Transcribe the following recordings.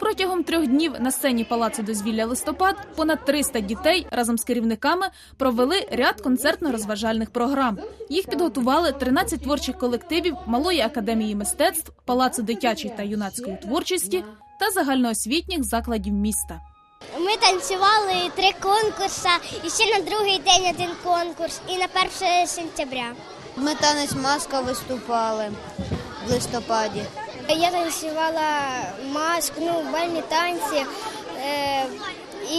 Протягом трьох днів на сцені палацу дозвілля листопад понад 300 дітей разом з керівниками провели ряд концертно-розважальних програм. Їх підготували 13 творчих колективів Малої академії мистецтв, палацу дитячої та юнацької творчості та загальноосвітніх закладів міста. Ми танцювали три конкурси, і ще на другий день один конкурс, і на 1 сентября. Ми танець маска виступали в листопаді. Я танцювала маск, ну, бальні танці, е, і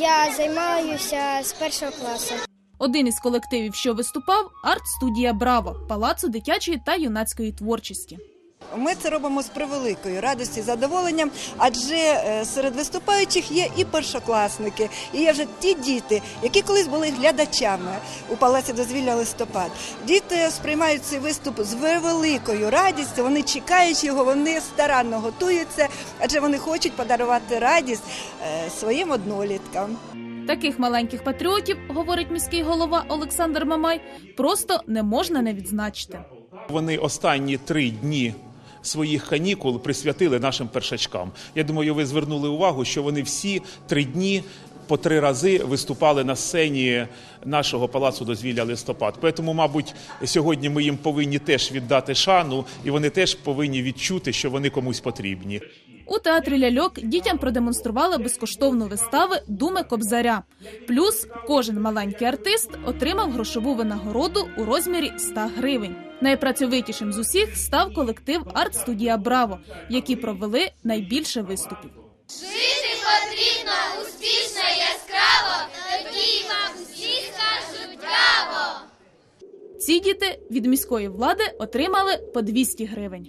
я займаюся з першого класу. Один із колективів, що виступав, арт-студія Браво палацу дитячої та юнацької творчості. Ми це робимо з превеликою радістю і задоволенням, адже е, серед виступаючих є і першокласники, і є вже ті діти, які колись були глядачами у палаці дозвілля листопад. Діти сприймають цей виступ з великою радістю. Вони чекають його, вони старанно готуються, адже вони хочуть подарувати радість е, своїм одноліткам. Таких маленьких патріотів, говорить міський голова Олександр Мамай, просто не можна не відзначити. Вони останні три дні своїх канікул присвятили нашим першачкам. Я думаю, ви звернули увагу, що вони всі три дні. По три рази виступали на сцені нашого палацу дозвілля листопад. Тому, мабуть, сьогодні ми їм повинні теж віддати шану, і вони теж повинні відчути, що вони комусь потрібні. У театрі ляльок дітям продемонстрували безкоштовну виставу Думи Кобзаря. Плюс кожен маленький артист отримав грошову винагороду у розмірі 100 гривень. Найпрацьовитішим з усіх став колектив Арт-студія Браво, які провели найбільше виступів. Ці діти від міської влади отримали по 200 гривень.